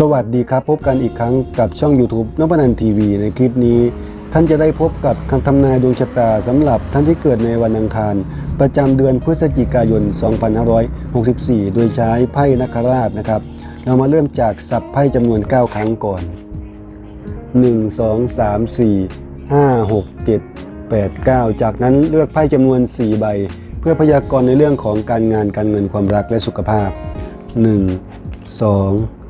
สวัสดีครับ พบกันอีกครั้งกับช่อง YouTube นพนันทีวีในคลิปนี้ ท่านจะได้พบกับคำทำนายดวงชะตาสำหรับท่านที่เกิดในวันอังคาร ประจำเดือนพฤศจิกายน 2564 โดยใช้ไพ่นักราชนะครับ เรามาเริ่มจากสับไพ่จำนวน 9 ครั้งก่อน 1 2 3 4 5 6 7 8 9 จากนั้นเลือกไพ่จำนวน 4 ใบ เพื่อพยากรณ์ในเรื่องของการงานการเงินความรักและสุขภาพ 1 2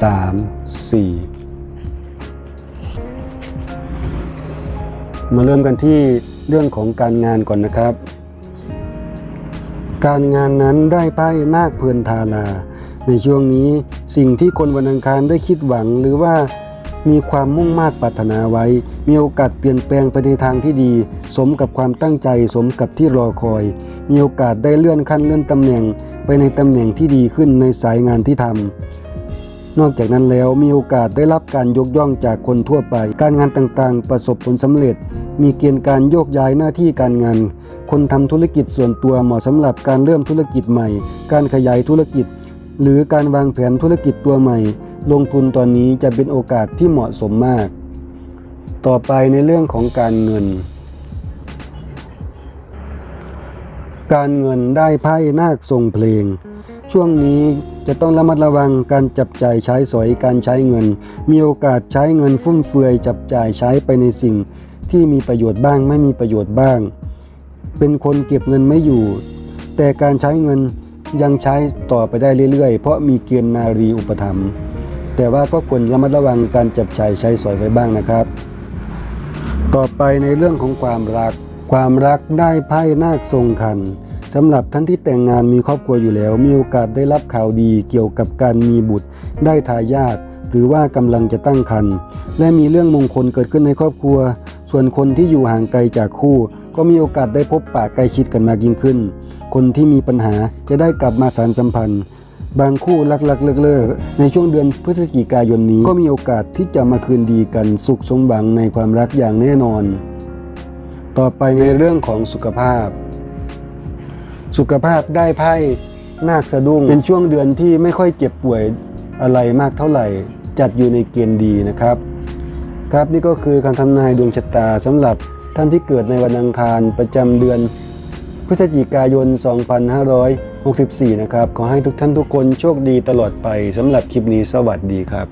สามสี่มาเริ่มกันที่เรื่องของการงานก่อนนะครับ การงานนั้นได้ไพ่นาคเพลินทาราในช่วงนี้สิ่งที่คนวันอังคารได้คิดหวังหรือว่ามีความมุ่งมา่ปรารถนาไว้ มีโอกาสเปลี่ยนแปลงไปในทางที่ดี สมกับความตั้งใจสมกับที่รอคอย มีโอกาสได้เลื่อนขั้นเลื่อนตำแหน่งไปในตำแหน่งที่ดีขึ้นในสายงานที่ทำ นอกจากนั้นแล้วมีโอกาสได้รับการยกย่องจากคนทั่วไป การงานต่างๆ ประสบผลสำเร็จ มีเกณฑ์การโยกย้ายหน้าที่การงาน คนทำธุรกิจส่วนตัวเหมาะสำหรับการเริ่มธุรกิจใหม่ การขยายธุรกิจ หรือการวางแผนธุรกิจตัวใหม่ ลงทุนตอนนี้จะเป็นโอกาสที่เหมาะสมมาก ต่อไปในเรื่องของการเงิน การเงินได้ไพ่นาคทรงเพลง ช่วงนี้จะต้องระมัดระวังการจับจ่ายใช้สอยการใช้เงิน มีโอกาสใช้เงินฟุ่มเฟือย จับจ่ายใช้ไปในสิ่งที่มีประโยชน์บ้างไม่มีประโยชน์บ้าง เป็นคนเก็บเงินไม่อยู่ แต่การใช้เงินยังใช้ต่อไปได้เรื่อยๆ เพราะมีเกณฑ์นารีอุปถัมภ์แต่ว่าก็ควรระมัดระวังการจับจ่ายใช้สอยไว้บ้างนะครับ ต่อไปในเรื่องของความรัก ความรักได้ไพ่นาคทรงคัน สำหรับท่านที่แต่งงานมีครอบครัวอยู่แล้ว มีโอกาสได้รับข่าวดีเกี่ยวกับการมีบุตร ได้ทายาทหรือว่ากำลังจะตั้งครรภ์และมีเรื่องมงคลเกิดขึ้นในครอบครัว ส่วนคนที่อยู่ห่างไกลจากคู่ ก็มีโอกาสได้พบปะใกล้ชิดกันมากยิ่งขึ้น คนที่มีปัญหาจะได้กลับมาสารสัมพันธ์ บางคู่ลักๆเลิกๆในช่วงเดือนพฤศจิกายนนี้ ก็มีโอกาสที่จะมาคืนดีกันสุขสมหวังในความรักอย่างแน่นอน ต่อไปในเรื่องของสุขภาพ สุขภาพได้ไพ่นาคสะดุ้งเป็นช่วงเดือนที่ไม่ค่อยเจ็บป่วยอะไรมากเท่าไหร่ จัดอยู่ในเกณฑ์ดีนะครับ ครับนี่ก็คือคำทำนายดวงชะตาสำหรับท่านที่เกิดในวันอังคารประจำเดือนพฤศจิกายน 2564 นะครับ ขอให้ทุกท่านทุกคนโชคดีตลอดไปสำหรับคลิปนี้สวัสดีครับ